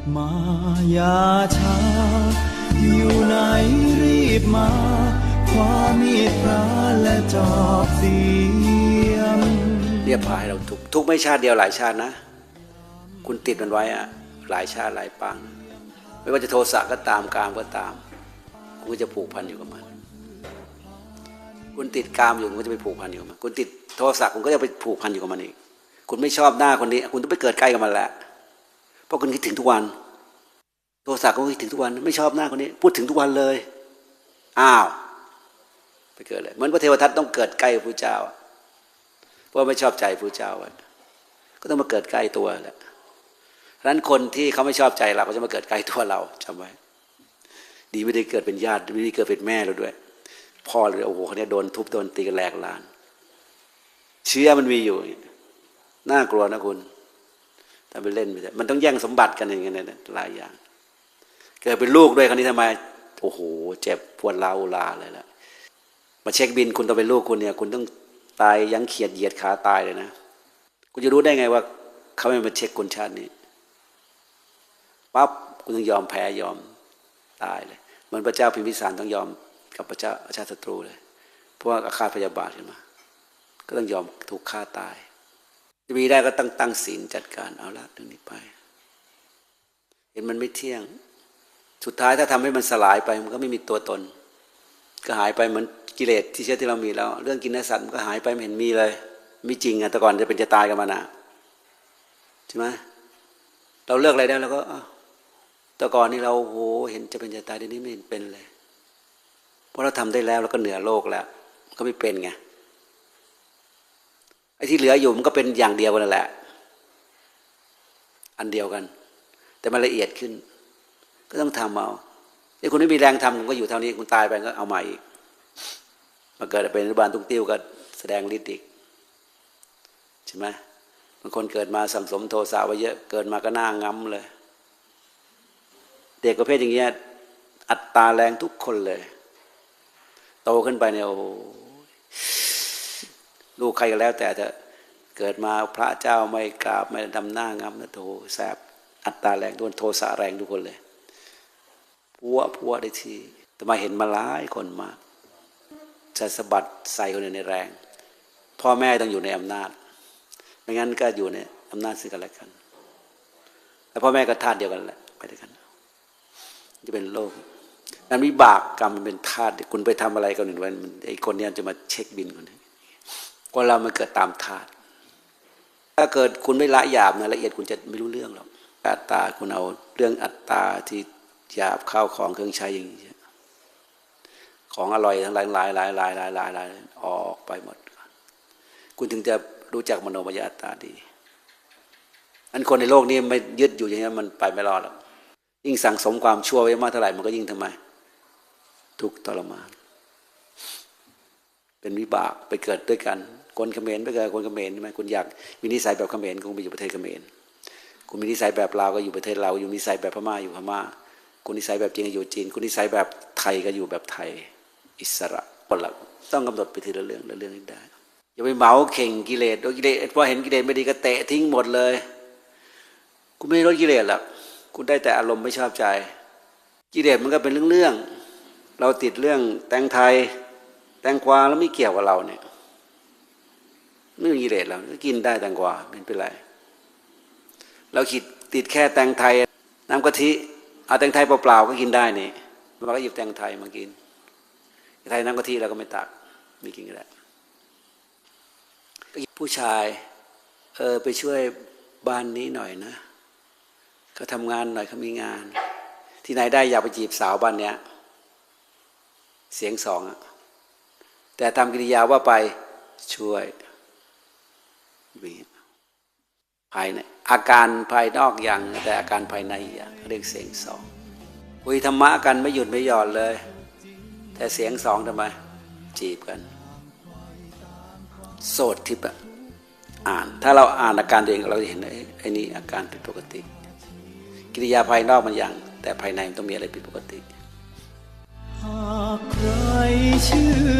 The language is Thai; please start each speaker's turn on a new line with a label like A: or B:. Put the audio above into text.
A: ดมาอย่าช้า อยู่ไหนรีบมาความมีดพระและจอบเสียม
B: เรียบพายเราทุกทุกไม่ชาติเดียวหลายชาตินะ คุณติดมันไว้อะหลายชาติหลายปาง ไม่ว่าจะโทสะก็ตามกามก็ตาม คุณก็จะผูกพันอยู่กับมัน คุณติดกามอยู่คุณก็จะไปผูกพันอยู่กับมัน คุณติดโทสะคุณก็จะไปผูกพันอยู่กับมันอีก คุณไม่ชอบหน้าคนนี้ คุณต้องไปเกิดใกล้กับมันแหละ เพราะคุณคิดถึงทุกวัน โทสะก็คิดถึงทุกวัน ไม่ชอบหน้าคนนี้ พูดถึงทุกวันเลย อ้าว ไปเกิดเลยเหมือนพระเทวทัตต้องเกิดใกล้พระเจ้า เพราะไม่ชอบใจพระเจ้าอะก็ต้องมาเกิดใกล้ตัวแหละฉะนั้นคนที่เขาไม่ชอบใจเราก็จะมาเกิดใกล้ตัวเราจำไว้ ดีไม่ได้เกิดเป็นญาติไม่ได้เกิดเป็นแม่เราด้วย พ่อเลยโอ้โหเขาเนี่ยโดนทุบโดนตีกันแหลกลาน เชื้อมันมีอยู่ น่ากลัวนะคุณ ถ้าไปเล่นไปมันต้องแย่งสมบัติกันอย่างเงี้ยหลายอย่าง เกิดเป็นลูกด้วยคราวนี้ทำไมโอ้โหเจ็บปวดร้าวลาเลยละมาเช็คบินคุณต้องเป็นลูกคุณเนี่ย คุณต้องตายยังเขียดเหยียดขาตายเลยนะคุณจะรู้ได้ไงว่า เขาไม่มาเช็คคุณชาตินี้ปั๊บคุณต้องยอมแพ้ยอมตายเลยเหมือนพระเจ้าพิมพิสารต้องยอมกับพระเจ้าอาชาติศัตรูเลย เพราะว่าอาฆาตพยาบาทขึ้นมา ก็ต้องยอมถูกฆ่าตาย จะมีได้ก็ตั้งตั้งศีลจัดการเอาละเรื่องนี้ไป เห็นมันไม่เที่ยง สุดท้ายถ้าทำให้มันสลายไป มันก็ไม่มีตัวตน ก็หายไปเหมือนกิเลสที่เชื้อที่เรามีแล้ว เรื่องกินเนื้อสัตว์มันก็หายไปไม่เห็นมีเลยไม่จริงอะแต่ก่อนจะเป็นจะตายกันมานะใช่ไหมเราเลือกอะไรได้เราก็แต่ก่อนนี่เราโหเห็นจะเป็นจะตายเดี๋ยวนี้ไม่เห็นเป็นเลย เพราะเราทำได้แล้วเราก็เหนือโลกแล้ว ก็ไม่เป็นไง ไอ้ที่เหลืออยู่มันก็เป็นอย่างเดียวกันนั่นแหละ อันเดียวกัน แต่มันละเอียดขึ้น ก็ต้องทำเอาถ้คุณไม่มีแรงทำคุณก็อยู่เท่านี้คุณตายไปก็เอาใหม่อีกมาเกิดเป็นรัฐบาลตุ้งติ้วก็แสดงฤทธิ์อีกใช่ไหมบางคนเกิดมาสังสมโทสะไว้เยอะเกิดมาก็หน้างํเลย เด็กประเภทอย่างเงี้ยอัตตาแรงทุกคนเลย โตขึ้นไปเนี่ยโอ้ ลูกใครก็แล้ว แต่เถอะเกิดมาพระเจ้าไม่กราบไม่ดำหน้างํนะโถแสบอัตตาแรงทุนโทสะแรงทุกคนเลยพัวพัวได้ทีแต่มาเห็นมาหลายคนมากจะสะบัดใส่คนอื่นในแรง พ่อแม่ต้องอยู่ในอำนาจ ไม่งั้นก็อยู่ในอำนาจซึ่งกันและกันแล้วพ่อแม่ก็ธาตุเดียวกันแหละไปด้วยกันจะเป็นโลกนั้นวิบากกรรมมันเป็นธาตุคุณไปทำอะไรกันหนึ่งวันมันไอ้คนเนี้ยจะมาเช็คบินคนนี้ คนเรามันเกิดตามธาตุถ้าเกิดคุณไม่ละหยาบนะละเอียดคุณจะไม่รู้เรื่องหรอกอัตตาคุณเอาเรื่องอัตตาที่หยาบข้าวของเครื่องใช้อย่างนี้ของอร่อยทั้งหลายหลายหลายหลายหลายหลายหลายออกไปหมด คุณถึงจะรู้จักมโนมยอัตตาดี อันคนในโลกนี้ไม่ยึดอยู่อย่างนี้มันไปไม่รอดหรอกยิ่งสั่งสมความชั่วไว้มากเท่าไหร่มันก็ยิ่งทำไม ทุกทรมาน เป็นวิบากไปเกิดด้วยกันคนเขมรไปเกิดคนเขมรใช่ไหมคุณอยากมีนิสัยแบบเขมรคุณไปอยู่ประเทศเขมรคุณมีนิสัยแบบลาวก็อยู่ประเทศเราวอยู่นิสัยแบบพม่าอยู่พม่าคุณนิสัยแบบจีนก็อยู่จีนคุณนิสัยแบบไทยก็อยู่แบบไทย อิสระคนละต้องกำหนดไปทีละเรื่องละเรื่องให้ได้อย่าไปเหมาเข่งกิเลสโดยกิเลสพอเห็นกิเลสไม่ดีก็เตะทิ้งหมดเลย คุณไม่ลดกิเลสหรอกคุณได้แต่อารมณ์ไม่ชอบใจ กิเลสมันก็เป็นเรื่องๆเราติดเรื่องแตงไทย แตงกวาแล้วไม่เกี่ยวกับเราเนี่ยไม่มีกิเลสเราก็กินได้แตงกวาไม่เป็นไร เราคิดติดแค่แตงไทย น้ำกะทิเอาแตงไทยเปล่าๆก็กินได้นี่มันก็หยิบแตงไทยมากินไทยน้ำกะทิเราก็ไม่ตักไม่กินก็ได้ผู้ชายเออไปช่วยบ้านนี้หน่อยนะเขาทำงานหน่อยเขามีงาน ที่ไหนได้อยากไปจีบสาวบ้านเนี้ย เสียงสองอะ แต่ทำกิริยาว่าไปช่วยภายในอาการภายนอกอย่างแต่อาการภายในอย่างเรียกเสียงสองคุยธรรมะกันไม่หยุดไม่หย่อนเลย แต่เสียงสองทำไม จีบกัน โสดทิพย์อ่าน ถ้าเราอ่านอาการตัวเองเราจะเห็นไอ้ไอ้นี่อาการผิดปกติ กิริยาภายนอกมันอย่าง แต่ภายในมันต้องมีอะไรผิดปกติ
A: หากใครชื่อ